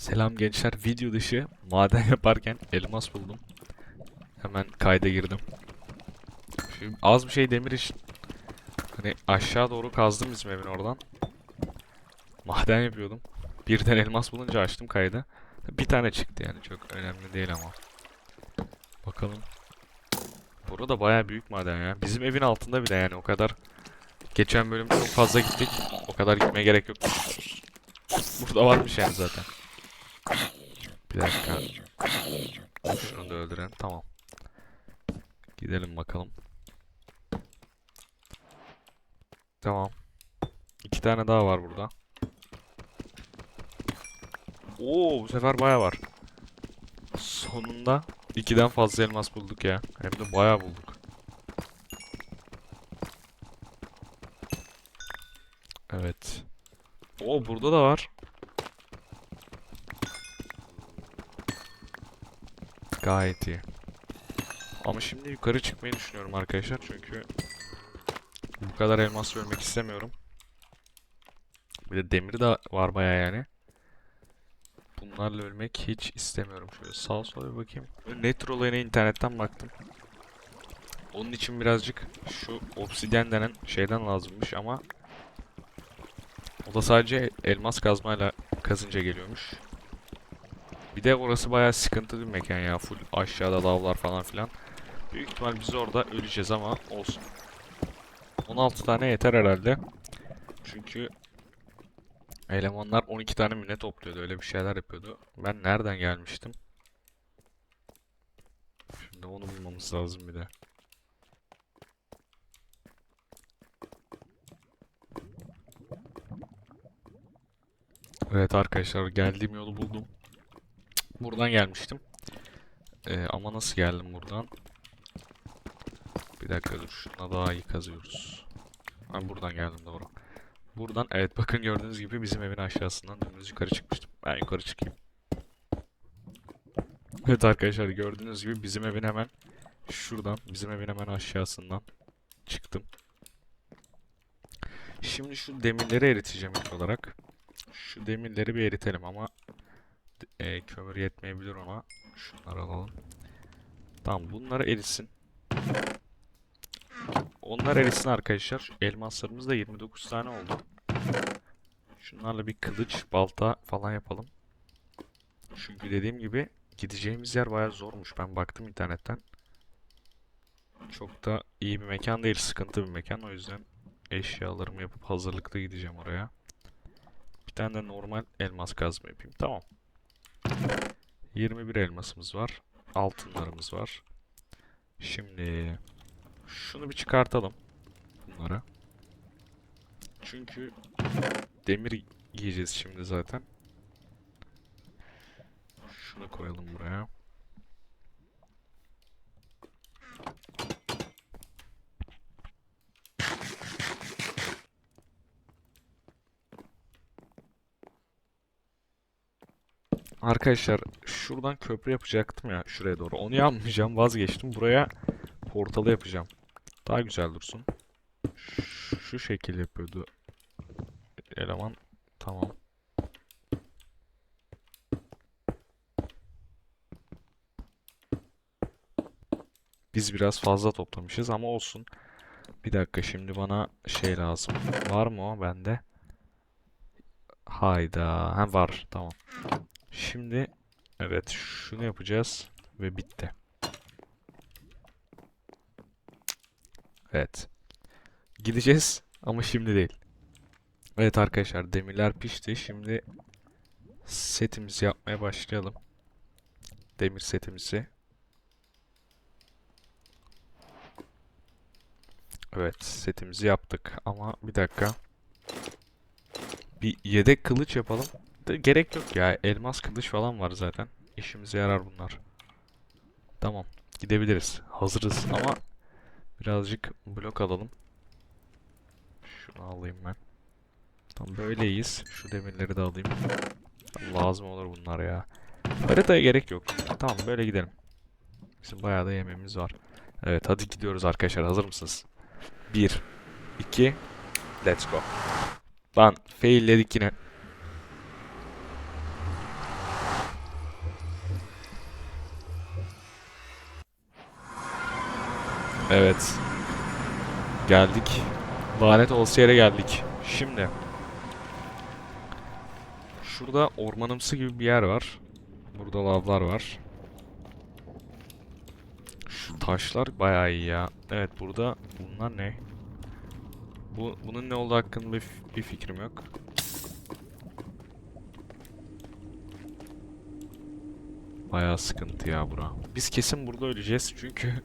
Selam gençler. Video dışı maden yaparken elmas buldum. Hemen kayda girdim. Şimdi az bir şey demir için hani aşağı doğru kazdım bizim evin oradan. Maden yapıyordum. Birden elmas bulunca açtım kaydı. Bir tane çıktı yani çok önemli değil ama. Bakalım. Burada bayağı büyük maden ya. Bizim evin altında bile yani o kadar. Geçen bölüm çok fazla gittik. O kadar gitmeye gerek yok. Burada varmış yani zaten. Bir dakika. Şunu da öldürelim. Tamam. Gidelim bakalım. Tamam. İki tane daha var burada. Oo bu sefer baya var. Sonunda ikiden fazla elmas bulduk ya. Hem de baya bulduk. Evet. Oo burada da var. Gayet iyi. Ama şimdi yukarı çıkmayı düşünüyorum arkadaşlar çünkü bu kadar elmas görmek istemiyorum. Bir de demir de var baya yani. Bunlarla ölmek hiç istemiyorum. Şöyle sağa sola bir bakayım. Net olayına internetten baktım. Onun için birazcık şu obsidyen denen şeyden lazımmış ama o da sadece elmas kazmayla kazınca geliyormuş. Bir de orası bayağı sıkıntılı bir mekan ya. Full aşağıda lavlar falan filan. Büyük ihtimal biz orada öleceğiz ama olsun. 16 tane yeter herhalde. Çünkü elemanlar 12 tane mi ne topluyordu. Öyle bir şeyler yapıyordu. Ben nereden gelmiştim? Şimdi onu bulmamız lazım bir de. Evet arkadaşlar geldiğim yolu buldum. Buradan gelmiştim. Ee, ama nasıl geldim buradan? Bir dakika dur. Şuna daha iyi kazıyoruz. Ben buradan geldim doğru. Buradan evet bakın gördüğünüz gibi bizim evin aşağısından dümdüz yukarı çıkmıştım. Ben yukarı çıkayım. Evet arkadaşlar gördüğünüz gibi bizim evin hemen şuradan bizim evin hemen aşağısından çıktım. Şimdi şu demirleri eriteceğim ilk olarak. Şu demirleri bir eritelim ama e, kömür yetmeyebilir ona. Şunları alalım. Tamam bunları erisin. Onlar erisin arkadaşlar. Şu elmaslarımız da 29 tane oldu. Şunlarla bir kılıç, balta falan yapalım. Çünkü dediğim gibi gideceğimiz yer bayağı zormuş. Ben baktım internetten. Çok da iyi bir mekan değil. Sıkıntı bir mekan. O yüzden eşyalarımı yapıp hazırlıklı gideceğim oraya. Bir tane de normal elmas kazma yapayım. Tamam. 21 elmasımız var. Altınlarımız var. Şimdi şunu bir çıkartalım. Bunları. Çünkü demir giyeceğiz şimdi zaten. Şunu koyalım buraya. Arkadaşlar şuradan köprü yapacaktım ya şuraya doğru. Onu yapmayacağım vazgeçtim. Buraya portalı yapacağım. Daha güzel dursun. Şu, şekil yapıyordu eleman. Tamam. Biz biraz fazla toplamışız ama olsun. Bir dakika şimdi bana şey lazım. Var mı o bende? Hayda. Ha var. Tamam. Şimdi evet şunu yapacağız ve bitti. Evet. Gideceğiz ama şimdi değil. Evet arkadaşlar demirler pişti. Şimdi setimizi yapmaya başlayalım. Demir setimizi. Evet setimizi yaptık ama bir dakika. Bir yedek kılıç yapalım. De gerek yok ya. Elmas kılıç falan var zaten. İşimize yarar bunlar. Tamam. Gidebiliriz. Hazırız ama birazcık blok alalım. Şunu alayım ben. Tamam böyleyiz. Şu demirleri de alayım. Lazım olur bunlar ya. Haritaya gerek yok. Tamam böyle gidelim. Bizim bayağı da yemeğimiz var. Evet hadi gidiyoruz arkadaşlar. Hazır mısınız? 1 2 Let's go. Lan failledik yine. Evet. Geldik. Lanet olası yere geldik. Şimdi. Şurada ormanımsı gibi bir yer var. Burada lavlar var. Şu taşlar bayağı iyi ya. Evet burada bunlar ne? Bu bunun ne olduğu hakkında bir, bir fikrim yok. Bayağı sıkıntı ya bura. Biz kesin burada öleceğiz çünkü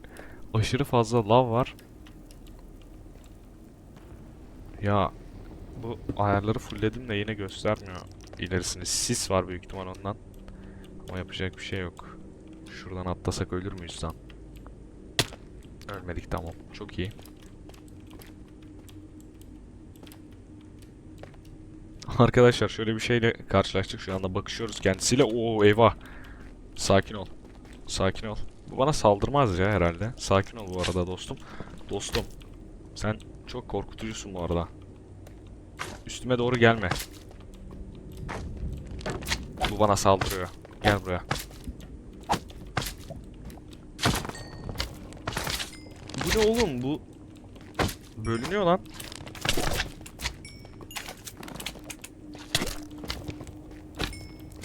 aşırı fazla lav var. Ya bu ayarları fullledim de yine göstermiyor ilerisini. Sis var büyük ihtimal ondan. Ama yapacak bir şey yok. Şuradan atlasak ölür müyüz lan? Ölmedik tamam. Çok iyi. Arkadaşlar şöyle bir şeyle karşılaştık. Şu anda bakışıyoruz kendisiyle. Oo eyvah. Sakin ol. Sakin ol. Bu bana saldırmaz ya herhalde. Sakin ol bu arada dostum. Dostum. Sen çok korkutucusun bu arada. Üstüme doğru gelme. Bu bana saldırıyor. Gel buraya. Bu ne oğlum bu? Bölünüyor lan.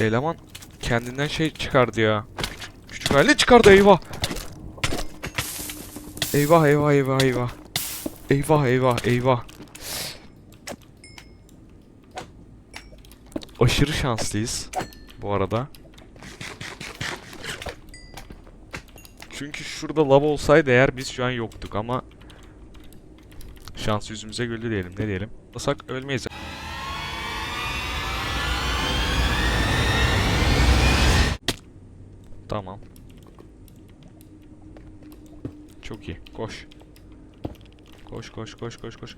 Eleman kendinden şey çıkardı ya. Halini çıkardı eyvah. Eyvah eyvah eyvah eyvah. Eyvah eyvah eyvah. Aşırı şanslıyız bu arada. Çünkü şurada lav olsaydı eğer biz şu an yoktuk ama şans yüzümüze güldü diyelim ne diyelim. Basak ölmeyiz. Tamam. Çok iyi. Koş. Koş koş koş koş koş.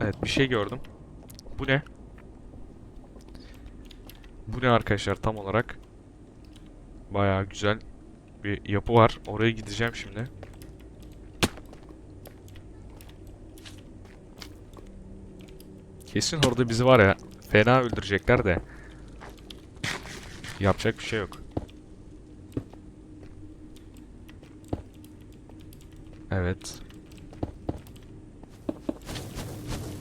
Evet bir şey gördüm. Bu ne? Bu ne arkadaşlar tam olarak? Bayağı güzel bir yapı var. Oraya gideceğim şimdi. Kesin orada bizi var ya fena öldürecekler de. Yapacak bir şey yok. Evet.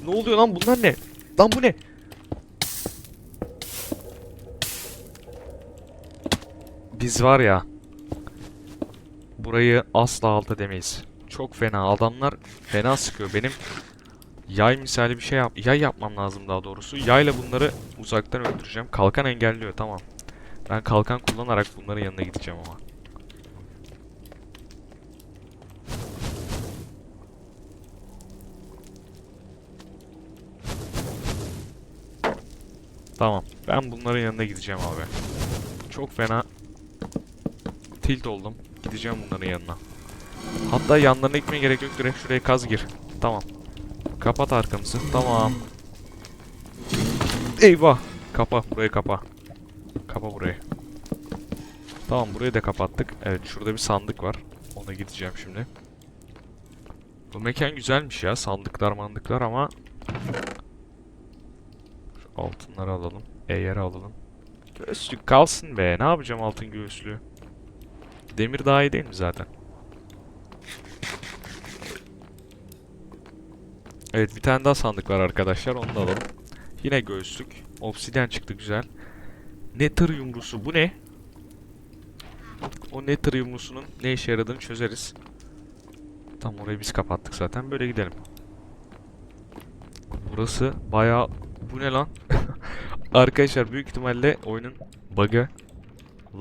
Ne oluyor lan bunlar ne? Lan bu ne? Biz var ya. Burayı asla alt edemeyiz. Çok fena. Adamlar fena sıkıyor. Benim yay misali bir şey yap yay yapmam lazım daha doğrusu. Yayla bunları uzaktan öldüreceğim. Kalkan engelliyor tamam. Ben kalkan kullanarak bunların yanına gideceğim ama. Tamam. Ben bunların yanına gideceğim abi. Çok fena tilt oldum. Gideceğim bunların yanına. Hatta yanlarına gitmeye gerek yok. Direkt şuraya kaz gir. Tamam. Kapat arkamızı. Tamam. Eyvah. Kapa. Burayı kapa. Kapa burayı. Tamam burayı da kapattık. Evet şurada bir sandık var. Ona gideceğim şimdi. Bu mekan güzelmiş ya. Sandıklar mandıklar ama altınları alalım. Eğeri alalım. Göğüslük kalsın be. Ne yapacağım altın göğüslüğü? Demir daha iyi değil mi zaten? Evet bir tane daha sandık var arkadaşlar. Onu da alalım. Yine göğüslük. Obsidyen çıktı güzel. Nether yumrusu. Bu ne? O Nether yumrusunun ne işe yaradığını çözeriz. Tam orayı biz kapattık zaten. Böyle gidelim. Burası bayağı... Bu ne lan? Arkadaşlar büyük ihtimalle oyunun bug'ı.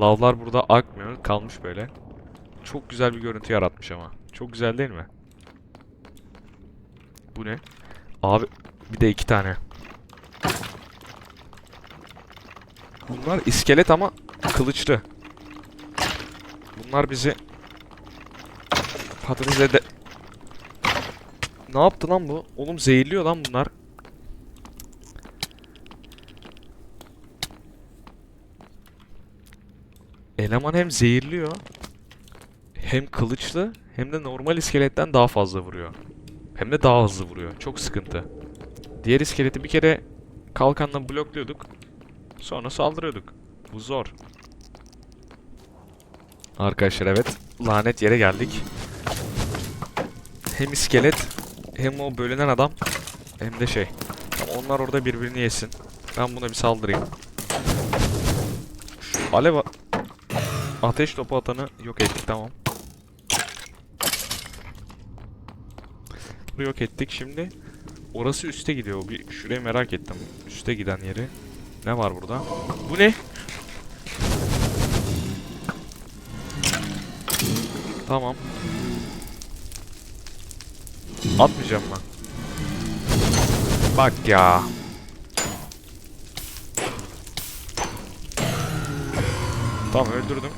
Lavlar burada akmıyor. Kalmış böyle. Çok güzel bir görüntü yaratmış ama. Çok güzel değil mi? Bu ne? Abi bir de iki tane. Bunlar iskelet ama kılıçlı. Bunlar bizi patates ede... Ne yaptı lan bu? Oğlum zehirliyor lan bunlar. Eleman hem zehirliyor hem kılıçlı hem de normal iskeletten daha fazla vuruyor. Hem de daha hızlı vuruyor. Çok sıkıntı. Diğer iskeleti bir kere kalkanla blokluyorduk. Sonra saldırıyorduk. Bu zor. Arkadaşlar evet. Lanet yere geldik. Hem iskelet hem o bölünen adam hem de şey. Onlar orada birbirini yesin. Ben buna bir saldırayım. Alev ateş topu atanı yok ettik tamam. Bunu yok ettik şimdi. Orası üste gidiyor. Bir şurayı merak ettim. Üste giden yeri. Ne var burada? Bu ne? Tamam. Atmayacağım ben. Bak ya. Tamam öldürdüm.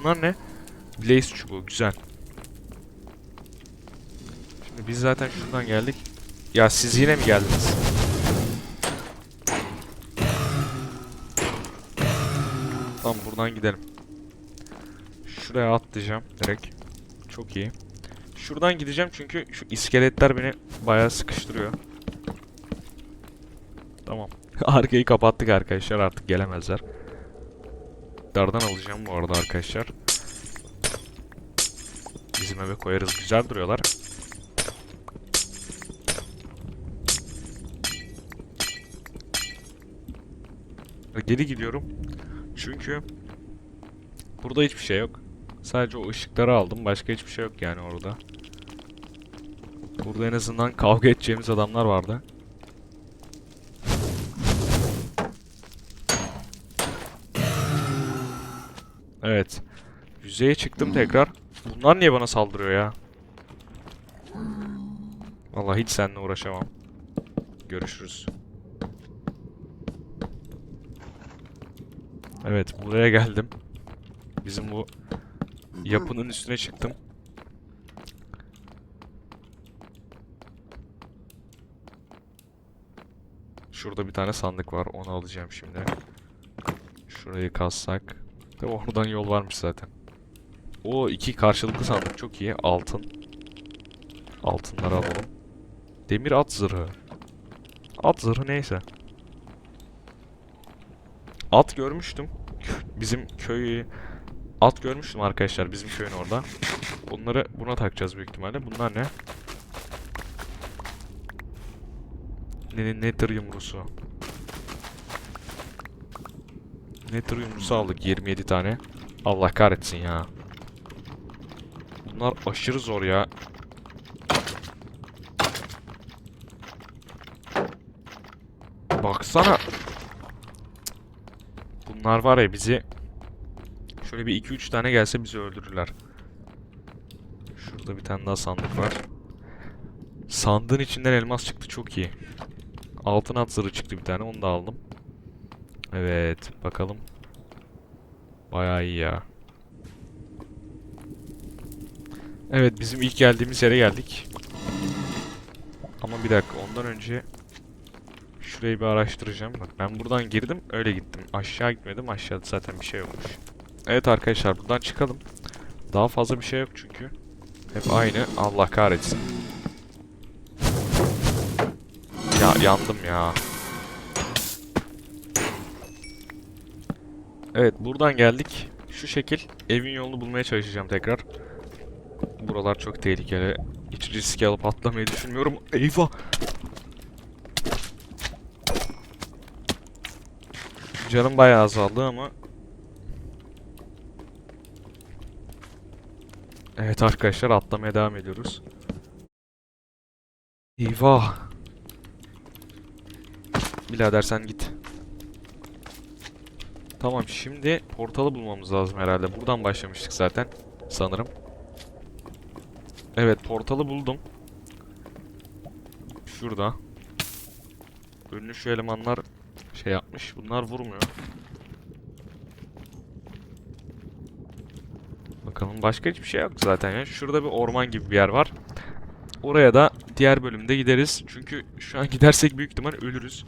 Bunlar ne? Blaze çubuğu güzel. Şimdi biz zaten şuradan geldik. Ya siz yine mi geldiniz? Tamam buradan gidelim. Şuraya atlayacağım direkt. Çok iyi. Şuradan gideceğim çünkü şu iskeletler beni bayağı sıkıştırıyor. Tamam. Arkayı kapattık arkadaşlar artık gelemezler. Dardan alacağım bu arada arkadaşlar. Bizim eve koyarız. Güzel duruyorlar. Geri gidiyorum. Çünkü burada hiçbir şey yok. Sadece o ışıkları aldım. Başka hiçbir şey yok yani orada. Burada en azından kavga edeceğimiz adamlar vardı. Evet. Yüzeye çıktım tekrar. Bunlar niye bana saldırıyor ya? Vallahi hiç seninle uğraşamam. Görüşürüz. Evet, buraya geldim. Bizim bu yapının üstüne çıktım. Şurada bir tane sandık var. Onu alacağım şimdi. Şurayı kazsak. Oradan yol varmış zaten. O iki karşılıklı sandık çok iyi. Altın. Altınları alalım. Demir at zırhı. At zırhı neyse. At görmüştüm. Bizim köyü at görmüştüm arkadaşlar bizim köyün orada. Bunları buna takacağız büyük ihtimalle. Bunlar ne? Ne Nether yumrusu. Nether yumrusu aldık 27 tane. Allah kahretsin ya. Bunlar aşırı zor ya. Baksana. Bunlar var ya bizi şöyle bir 2-3 tane gelse bizi öldürürler. Şurada bir tane daha sandık var. Sandığın içinden elmas çıktı çok iyi. Altın at zırhı çıktı bir tane onu da aldım. Evet bakalım. Bayağı iyi ya. Evet bizim ilk geldiğimiz yere geldik. Ama bir dakika ondan önce şurayı bir araştıracağım. Bak ben buradan girdim öyle gittim. Aşağı gitmedim aşağıda zaten bir şey yokmuş. Evet arkadaşlar buradan çıkalım. Daha fazla bir şey yok çünkü. Hep aynı. Allah kahretsin. Ya yandım ya. Evet buradan geldik. Şu şekil evin yolunu bulmaya çalışacağım tekrar. Buralar çok tehlikeli. Hiç riske alıp atlamayı düşünmüyorum. Eyvah! Canım bayağı azaldı ama Evet arkadaşlar atlamaya devam ediyoruz. Eyvah! Birader sen git. Tamam şimdi portalı bulmamız lazım herhalde. Buradan başlamıştık zaten sanırım. Evet portalı buldum. Şurada. Önlü şu elemanlar şey yapmış. Bunlar vurmuyor. Bakalım başka hiçbir şey yok zaten ya. Şurada bir orman gibi bir yer var. Oraya da diğer bölümde gideriz. Çünkü şu an gidersek büyük ihtimal ölürüz.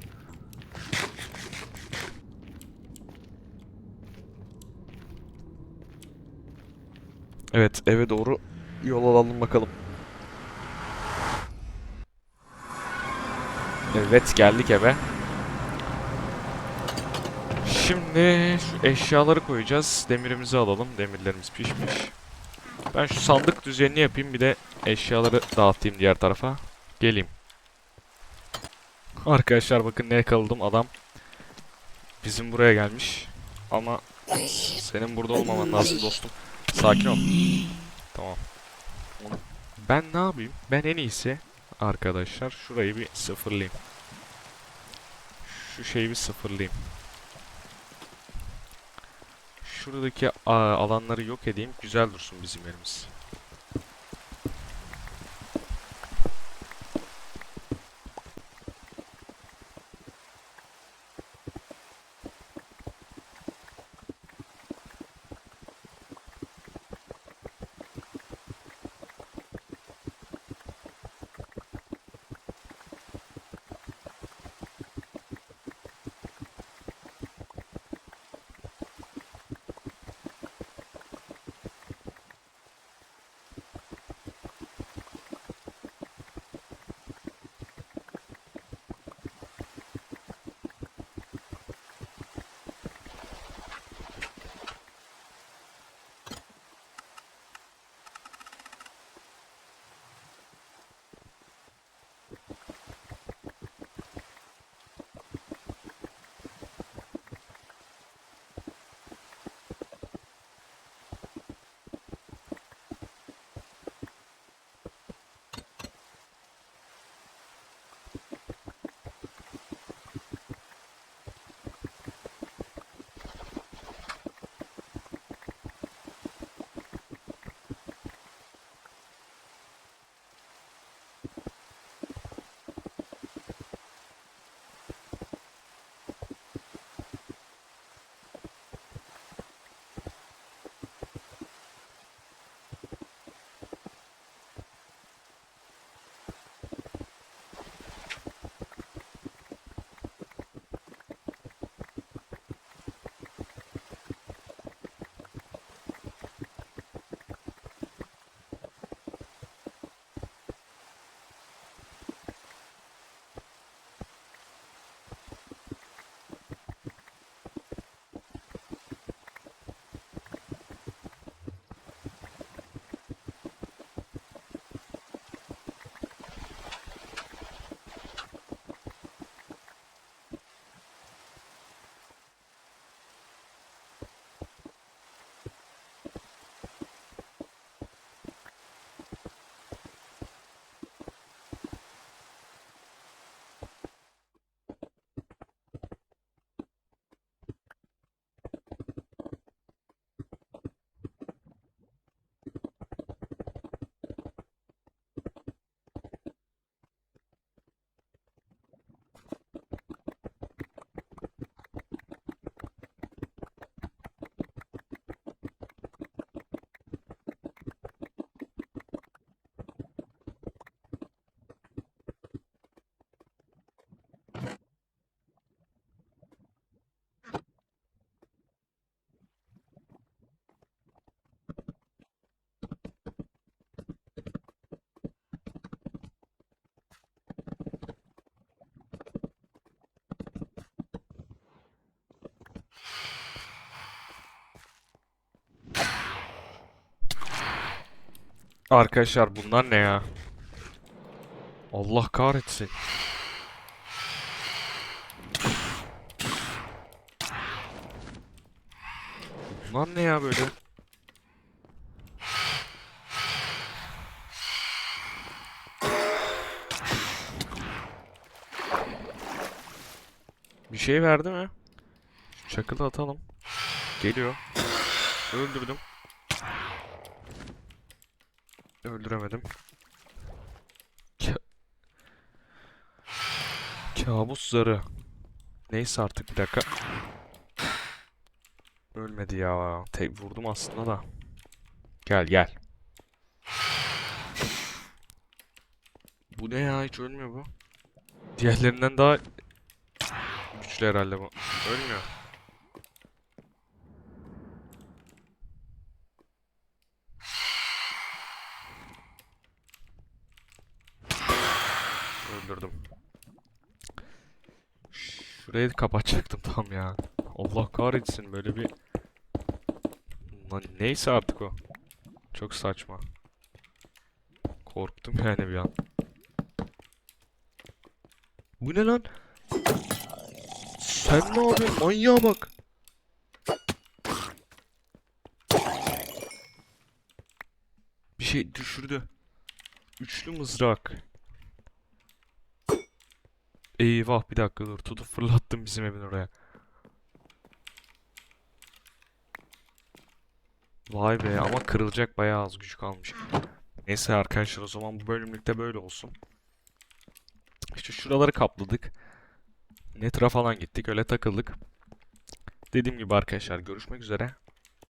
Evet eve doğru yol alalım bakalım. Evet geldik eve. Şimdi şu eşyaları koyacağız. Demirimizi alalım. Demirlerimiz pişmiş. Ben şu sandık düzenini yapayım. Bir de eşyaları dağıtayım diğer tarafa. Geleyim. Arkadaşlar bakın ne yakaladım adam. Bizim buraya gelmiş. Ama senin burada olmaman lazım dostum. Sakin ol. Tamam. Ben ne yapayım? Ben en iyisi arkadaşlar şurayı bir sıfırlayayım. Şu şeyi bir sıfırlayayım. Şuradaki alanları yok edeyim. Güzel dursun bizim yerimiz. Arkadaşlar bunlar ne ya? Allah kahretsin. Bunlar ne ya böyle? Bir şey verdi mi? Çakılı atalım. Geliyor. Öldürdüm. Öldüremedim. Ka- Kabus zarı. Neyse artık bir dakika. Ölmedi ya. Tek vurdum aslında da. Gel gel. Bu ne ya hiç ölmüyor bu. Diğerlerinden daha güçlü herhalde bu. Ölmüyor. Öldürdüm. Şurayı kapatacaktım tam ya. Allah kahretsin böyle bir... Lan neyse artık o. Çok saçma. Korktum yani bir an. Bu ne lan? Sen ne yapıyorsun? Manyağa bak. Bir şey düşürdü. Üçlü mızrak. Eyvah bir dakika dur. Tutup fırlattım bizim evin oraya. Vay be ama kırılacak bayağı az güç kalmış. Neyse arkadaşlar o zaman bu bölümlükte böyle olsun. İşte şuraları kapladık. Netra falan gittik öyle takıldık. Dediğim gibi arkadaşlar görüşmek üzere.